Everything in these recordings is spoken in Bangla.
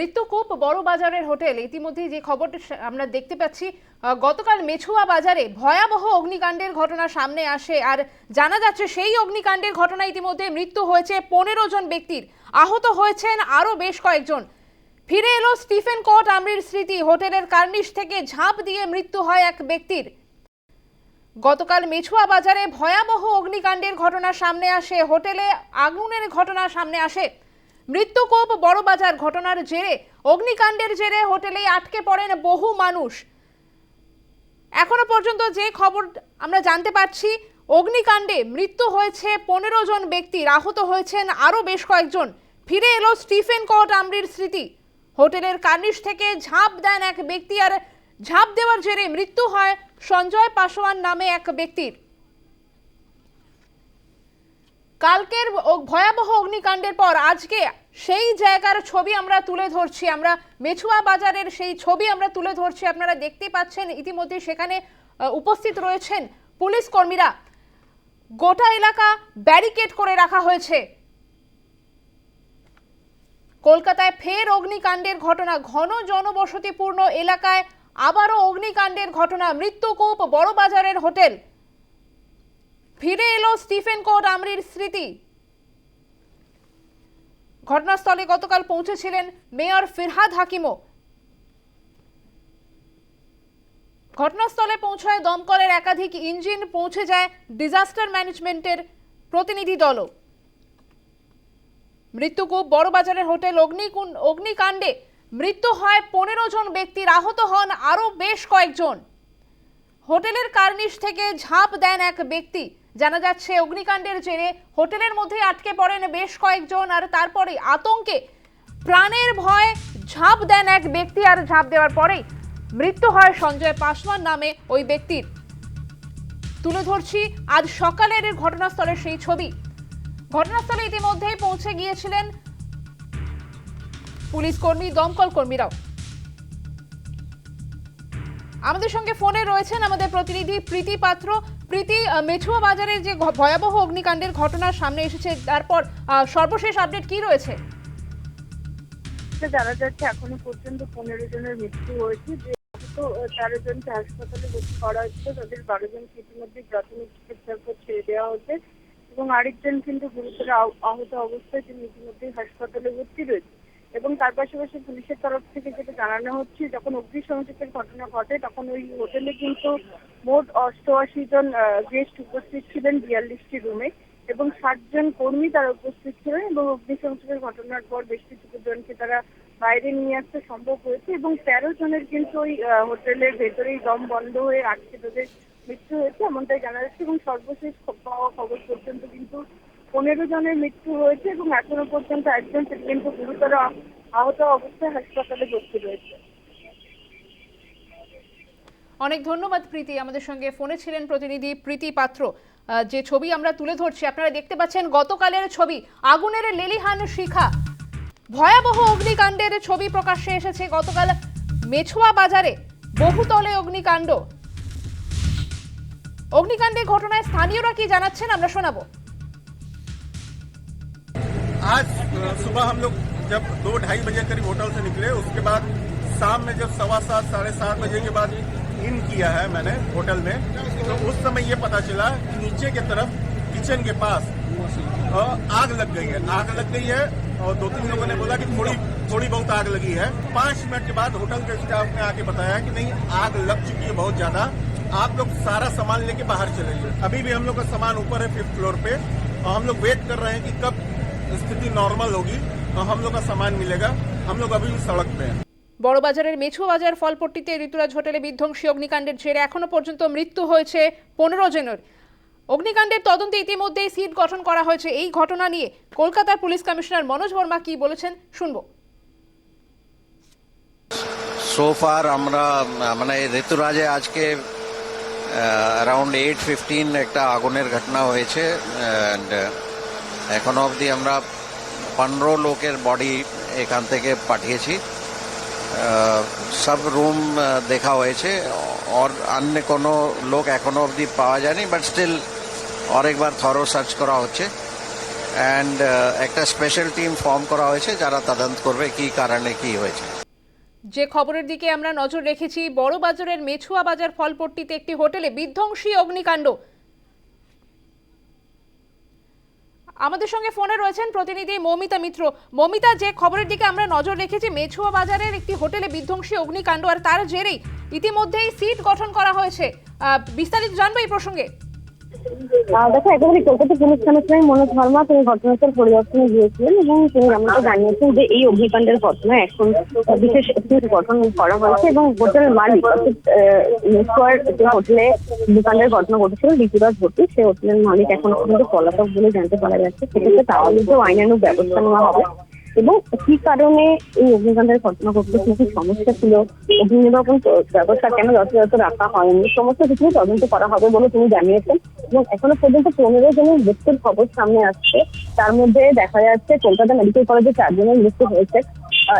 মৃত্যুকূপ বড় বাজারের হোটেল। ইতিমধ্যেই যে খবরটি আমরা দেখতে পাচ্ছি গতকাল মেছুয়া বাজারে ভয়াবহ অগ্নিকাণ্ডের ঘটনা সামনে আসে। আর জানা যাচ্ছে, সেই অগ্নিকাণ্ডের ঘটনা ইতিমধ্যে মৃত্যু হয়েছে পনেরো জন ব্যক্তির। আহত হয়েছেন আরও বেশ কয়েকজন। ফিরে এলো স্টিফেন কোট আমরির স্মৃতি। হোটেলের কার্নিশ থেকে ঝাঁপ দিয়ে মৃত্যু হয় এক ব্যক্তির। গতকাল মেছুয়া বাজারে ভয়াবহ অগ্নিকাণ্ডের ঘটনা সামনে আসে। হোটেলে আগুনের ঘটনা সামনে আসে। মৃত্যুকোপ বড়বাজার ঘটনার জেরে, অগ্নিকাণ্ডের জেরে হোটেলে আটকে পড়েন বহু মানুষ। এখনও পর্যন্ত যে খবর আমরা জানতে পারছি, অগ্নিকাণ্ডে মৃত্যু হয়েছে পনেরো জন ব্যক্তির আহত হয়েছেন আরও বেশ কয়েকজন। ফিরে এলো স্টিফেন কোট আমরির স্মৃতি। হোটেলের কার্নিশ থেকে ঝাঁপ দেন এক ব্যক্তি আর ঝাঁপ দেওয়ার জেরে মৃত্যু হয় সঞ্জয় পাসওয়ান নামে এক ব্যক্তির। কালকের ভয়াবহ অগ্নিকাণ্ডের পর আজকে সেই জায়গার ছবি আমরা তুলে ধরছি, আমরা মেছুয়া বাজারের সেই ছবি আমরা তুলে ধরছি। আপনারা দেখতে পাচ্ছেন, ইতিমধ্যে সেখানে উপস্থিত রয়েছেন পুলিশ কর্মীরা। গোটা এলাকা ব্যারিকেড করে রাখা হয়েছে। কলকাতায় ফের অগ্নিকাণ্ডের ঘটনা, ঘন জনবসতিপূর্ণ এলাকায় আবারও অগ্নিকাণ্ডের ঘটনা, মৃত্যুকূপ বড়বাজারের হোটেল। ফিরে এলো স্টিফেন কোট আমরির স্মৃতি। ঘটনাস্থলে গতকাল পৌঁছেছিলেন মেয়র ফিরহাদ হাকিমও। ঘটনাস্থলে পৌঁছায় দমকলের একাধিক ইঞ্জিন, পৌঁছে যায় ডিজাস্টার ম্যানেজমেন্টের প্রতিনিধি দলও। মৃত্যুকূপ বড়বাজারের হোটেল অগ্নিকুণ, অগ্নিকাণ্ডে মৃত্যু হয় পনেরো জন ব্যক্তির, আহত হন আরও বেশ কয়েকজন। হোটেলের কার্নিশ থেকে ঝাঁপ দেন এক ব্যক্তি। জানা যাচ্ছে, অগ্নিকাণ্ডের জেরে হোটেলের মধ্যে আটকে পড়েন বেশ কয়েকজন আর তারপরে আতঙ্কে প্রাণের ভয় ঝাঁপ দেন এক ব্যক্তি আর ঝাঁপ দেওয়ার পরেই মৃত্যু হয় সঞ্জয় পাসওয়ান নামে ওই ব্যক্তির। তুলে ধরছি, আজ সকালের ঘটনাস্থলের সেই ছবি। ঘটনাস্থলে ইতিমধ্যেই পৌঁছে গিয়েছিলেন পুলিশ কর্মী, দমকল কর্মীরাও। আমাদের সঙ্গে ফোনে রয়েছেন আমাদের প্রতিনিধি প্রীতি পাত্র। প্রীতি মেছুয়া বাজারের যে ভয়াবহ অগ্নিকাণ্ডের ঘটনা সামনে এসেছে, তারপর সর্বশেষ আপডেট কি রয়েছে? জানা যাচ্ছে, এখনও পর্যন্ত পনেরো জনের মৃত্যু হয়েছে। যে তেরো জনকে হাসপাতালে ভর্তি করা হচ্ছে তাদের বারো জনকে ইতিমধ্যে প্রাথমিক চিকিৎসার পর ছেড়ে দেওয়া হচ্ছে এবং আরেকজন কিন্তু গুরুতর আহত অবস্থায় তিনি ইতিমধ্যে হাসপাতালে ভর্তি রয়েছে এবং তার পাশাপাশি পুলিশের তরফ থেকে যেটা জানানো হচ্ছে, যখন অগ্নিসংযোগের ঘটনা ঘটে, তখন ওই হোটেলে কিন্তু মোট অষ্টআশি জন গেস্ট উপস্থিত ছিলেন বিয়াল্লিশটি রুমে এবং ষাট জন কর্মী তারা উপস্থিত ছিলেন এবং অগ্নিসংযোগের ঘটনার পর বেশ কিছু জনকে তারা বাইরে নিয়ে আসতে সম্ভব হয়েছে এবং তেরো জনের কিন্তু ওই হোটেলের ভেতরেই দম বন্ধ হয়ে আটকে তাদের মৃত্যু হয়েছে, এমনটাই জানা যাচ্ছে এবং সর্বশেষ পাওয়া খবর পর্যন্ত কিন্তু পনেরো জনের মৃত্যু হয়েছে এবং এখনও পর্যন্ত একজন কিন্তু গুরুতর আহত অবস্থায় হাসপাতালে ভর্তি রয়েছে। অনেক ধন্যবাদ প্রীতি, আমাদের সঙ্গে ফোনে ছিলেন প্রতিনিধি প্রীতি পাত্র। যে ছবি আমরা তুলে ধরছি, আপনারা দেখতে পাচ্ছেন গতকালের ছবি, আগুনের লেলিহান শিখা। ভয়াবহ অগ্নিকাণ্ডের ছবি প্রকাশ্যে এসেছে গতকাল মেছুয়া বাজারে, বহুতলে অগ্নিকাণ্ড। অগ্নিকাণ্ডের ঘটনায় স্থানীয়রা কি জানাচ্ছেন, আমরা শোনাবো। आज सुबह हम लोग जब दो ढाई बजे करीब होटल से निकले, उसके बाद शाम में जब सवा सात, साढ़े सात बजे के बाद इन किया है मैंने होटल में तो उस समय ये पता चला कि नीचे की तरफ़ किचन के पास आग लग गई है। आग लग गई है और दो तीन लोगों ने बोला कि थोड़ी थोड़ी बहुत आग लगी है। पाँच मिनट के बाद होटल के स्टाफ ने आके बताया कि नहीं, आग लग चुकी है बहुत ज़्यादा। आप लोग सारा सामान लेके बाहर चले जाइए अभी भी हम लोग का सामान ऊपर है फिफ्थ फ्लोर पे। और हम लोग वेट कर रहे हैं कि कब स्थिति नॉर्मल होगी और हम लोग का सामान मिलेगा हम लोग अभी भी सड़क पे हैं বড়বাজারের মেছু বাজার ফলপট্টিতে ঋতুরাজ হোটেলে বিধ্বংসী অগ্নিকাণ্ডের জেরে এখনো পর্যন্ত মৃত্যু হয়েছে পনেরো জনের অগ্নিকাণ্ডের তদন্তে ইতিমধ্যেই সিট গঠন করা হয়েছে এই ঘটনা নিয়ে কলকাতার পুলিশ কমিশনার মনোজ বর্মা কি বলেছেন শুনবো সোফার আমরা উম, মানে ঋতুরাজে আজকে অ্যারাউন্ড এইট ফিফটিন একটা আগুনের ঘটনা হয়েছে অ্যান্ড এখনো অবধি আমরা পনেরো লোকের বডি এখান থেকে পাঠিয়েছি আহ, সব রুম দেখা হয়েছে আর অন্য কোনো লোক এখনো অবধি পাওয়া যায়নি বাট স্টিল और एक बार थॉरो सर्च करा হচ্ছে অ্যান্ড একটা স্পেশাল টিম ফর্ম করা হয়েছে যারা তদন্ত করবে কি কারণে কি হয়েছে যে খবরের দিকে আমরা নজর রেখেছি বড় বাজারের মেছুয়া বাজার ফলপট্টিতে একটি হোটেলে বিধ্বংসী অগ্নিকাণ্ড আমাদের সঙ্গে ফোনে রয়েছেন প্রতিনিধি মমিতা মিত্র। মমিতা, যে খবরের দিকে আমরা নজর রেখেছি, মেছুয়া বাজারের একটি হোটেলে বিধ্বংসী অগ্নিকাণ্ড আর তার জেরেই ইতিমধ্যেই সিট গঠন করা হয়েছে। বিস্তারিত জানব এই প্রসঙ্গে। দেখো, একেবারে কলকাতা পুলিশ কমিশনার মনোজ ভার্মা তিনি ঘটনাস্থল পরিদর্শনে গিয়েছিলেন এবং তিনি আমাকে জানিয়েছেন যে এই অগ্নিকাণ্ডের ঘটনা এখন বিশেষ গঠন করা হয়েছে এবং হোটেল মালিক, অর্থাৎ যে হোটেলে অগ্নিকাণ্ডের ঘটনা ঘটেছিল ঋতুরাজ ভর্তি সেই হোটেলের মালিক এখন পর্যন্ত পলাতক বলে জানতে পারা যাচ্ছে। সেক্ষেত্রে তার বিরুদ্ধেও আইনানুগ ব্যবস্থা নেওয়া হবে। এবং কি কারণে এই অগ্নিকাণ্ডের ঘটনা ঘটলো কি কি সমস্যা ছিল? অগ্নি নির্বাপন ব্যবস্থা কেন যথাযথ রাখা হয়নি? সমস্ত কিছু তদন্ত করা হবে বলে তিনি জানিয়েছেন। এবং এখনও পর্যন্ত পনেরো জনের মৃত্যুর খবর সামনে আসছে। তার মধ্যে দেখা যাচ্ছে, কলকাতা মেডিকেল কলেজে চারজনের মৃত্যু হয়েছে।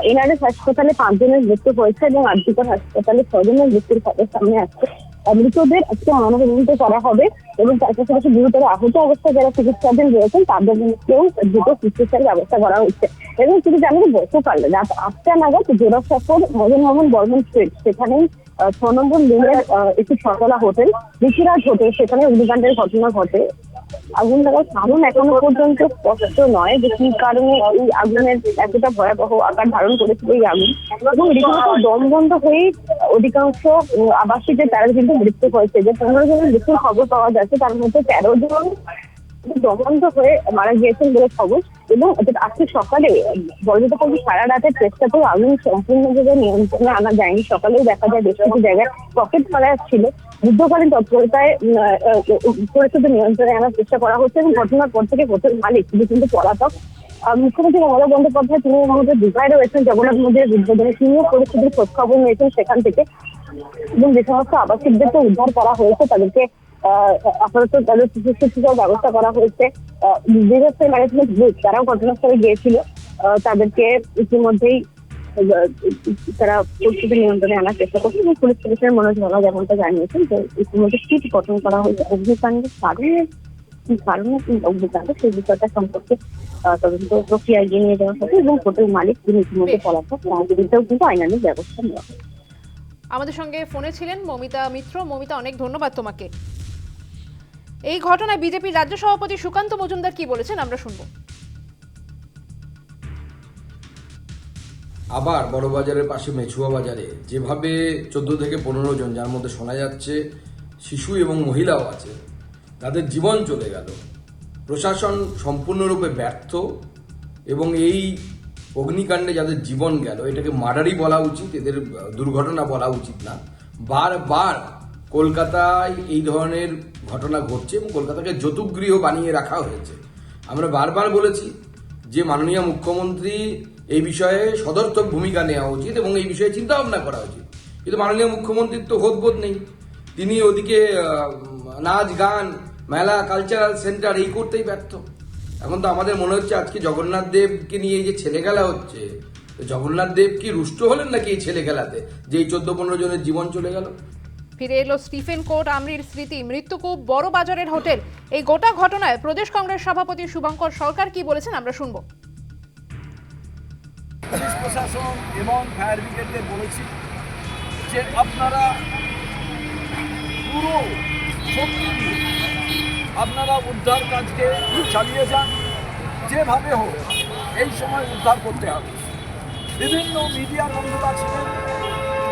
এনআরএস হাসপাতালে পাঁচজনের মৃত্যু হয়েছে এবং আরজিকর হাসপাতালে ছজনের মৃত্যুর খবর সামনে আসছে। মৃতদের আজকে ময়নাতদন্ত করা হবে এবং তার পাশাপাশি গুরুতর আহত অবস্থায় যারা চিকিৎসাধীন রয়েছেন, তাদের মধ্যেও দ্রুত চিকিৎসার ব্যবস্থা করা হচ্ছে। এবং তিনি জানেন গতকাল রাত আটটা নাগাদ জোড়াসাঁকর মদন মোহন বর্মন স্ট্রিট সেখানেই ছ নম্বর লেনের একটি ছতলা হোটেল ঋষিরাজ হোটেল সেখানে অগ্নিকাণ্ডের ঘটনা ঘটে। আগুন লাগার কারণ এখনও পর্যন্ত স্পষ্ট নয় যে কি কারণে এই আগুনের এতটা ভয়াবহ আকার ধারণ করেছিল এই আগুন। এবং রীতিমতো দম বন্ধ হয়ে অধিকাংশ উম, আবাসিকদের তারা কিন্তু মৃত্যু হয়েছে। যে পনেরো জনের মৃত্যুর খবর পাওয়া যাচ্ছে তার মধ্যে তেরো জন দমন্ত হয়ে মারা গিয়েছেন বলে খবর। এবং আজকে সকালে বলতে পারি সারা রাতের চেষ্টাতেও আগুন সম্পূর্ণভাবে নিয়ন্ত্রণে আনা যায়নি। সকালেও দেখা যায় বেশ কিছু জায়গায় পকেট ফেলা ছিল। যুদ্ধকালীন তৎপরতায় পরিস্থিতি নিয়ন্ত্রণে আনার চেষ্টা করা হচ্ছে এবং ঘটনার পর থেকে হোটেল মালিক কিন্তু পলাতক মুখ্যমন্ত্রী মমতা বন্দ্যোপাধ্যায়, তিনি মধ্যে দুবাই রয়েছেন, জগন্নাথ মন্দিরের উদ্বোধনে তিনিও পরিস্থিতির খোঁজখবর নিয়েছেন সেখান থেকে। এবং যে সমস্ত আবাসিকদেরকে উদ্ধার করা হয়েছে, তাদেরকে আপাতত তাদের চিকিৎসার ব্যবস্থা করা হয়েছে। ডিজাস্টার ম্যানেজমেন্ট গ্রুপ তারাও ঘটনাস্থলে গিয়েছিল। তাদেরকে ইতিমধ্যেই তারা পরিস্থিতি নিয়ন্ত্রণে আনার চেষ্টা করছে এবং পুলিশ কমিশনার মনোজ ভার্মা যেমনটা জানিয়েছেন যে ইতিমধ্যে সিট গঠন করা হয়েছে অগ্নিকাণ্ডের কারণে কি কারণে কি অগ্নিকাণ্ড সেই বিষয়টা সম্পর্কে তদন্ত প্রক্রিয়া এগিয়ে নিয়ে যাওয়া হবে এবং হোটেল মালিক তিনি ইতিমধ্যে। পলাতক তার বিরুদ্ধেও কিন্তু আইনানুগ ব্যবস্থা নেওয়া আমাদের সঙ্গে ফোনে ছিলেন মমিতা মিত্র। মমিতা অনেক ধন্যবাদ তোমাকে। এই ঘটনায় বিজেপির রাজ্য সভাপতি সুকান্ত মজুমদার কি বলেছেন আমরা শুনব। আবার বড়বাজারের পাশে মেছুয়া বাজারে। যেভাবে চোদ্দ থেকে পনেরো জন, যার মধ্যে শোনা যাচ্ছে শিশু এবং মহিলাও আছে, তাদের জীবন চলে গেল। প্রশাসন সম্পূর্ণরূপে ব্যর্থ এবং এই অগ্নিকাণ্ডে যাদের জীবন গেল, এটাকে মার্ডারই বলা উচিত, এদের দুর্ঘটনা বলা উচিত না। বারবার কলকাতায় এই ধরনের ঘটনা ঘটছে এবং কলকাতাকে যতুগৃহ বানিয়ে রাখা হয়েছে। আমরা বারবার বলেছি যে মাননীয় মুখ্যমন্ত্রী এই বিষয়ে সদর্থক ভূমিকা নেওয়া উচিত এবং এই বিষয়ে চিন্তা ভাবনা করা উচিত। কিন্তু মাননীয় মুখ্যমন্ত্রীর তো হোদবোধ নেই। তিনি ওদিকে নাচ, গান, মেলা কালচারাল সেন্টার এই করতেই ব্যর্থ। এখন তো আমাদের মনে হচ্ছে আজকে জগন্নাথ দেবকে নিয়ে এই যে ছেলে খেলা হচ্ছে জগন্নাথ দেব কি রুষ্ট হলেন নাকি এই ছেলে খেলাতে যে এই চোদ্দ পনেরো জনের জীবন চলে গেল? ফিরে এলো স্টিফেন কোর্ট, আমরির স্মৃতি মৃত্যুকূপ বড় বাজারের হোটেল। এই গোটা ঘটনায় প্রদেশ কংগ্রেস সভাপতি শুভঙ্কর সরকার কি বলেছেন আমরা শুনব। পুলিশ প্রশাসন এবং ফায়ার ব্রিগেডকে বলেছি যে আপনারা পুরো শক্তি আপনারা উদ্ধার কাজকে চালিয়ে যান, যেভাবে হোক, এই সময় উদ্ধার করতে হবে। বিভিন্ন মিডিয়া বন্ধুরা ছিলেন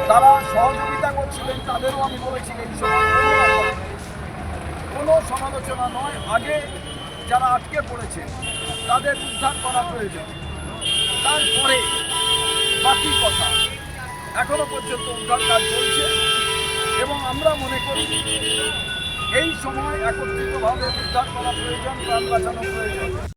তারা সহযোগিতা করছিলেন, তাদেরও আমি বলেছি এই কোনো সমালোচনা নয়। আগে যারা আটকে পড়েছে, তাদের উদ্ধার করা প্রয়োজন। তারপরে বাকি কথা এখনও পর্যন্ত উদ্ধার কাজ চলছে এবং আমরা মনে করি এই সময় একত্রিতভাবে উদ্ধার করা প্রয়োজন, প্রাণ বাঁচানো প্রয়োজন।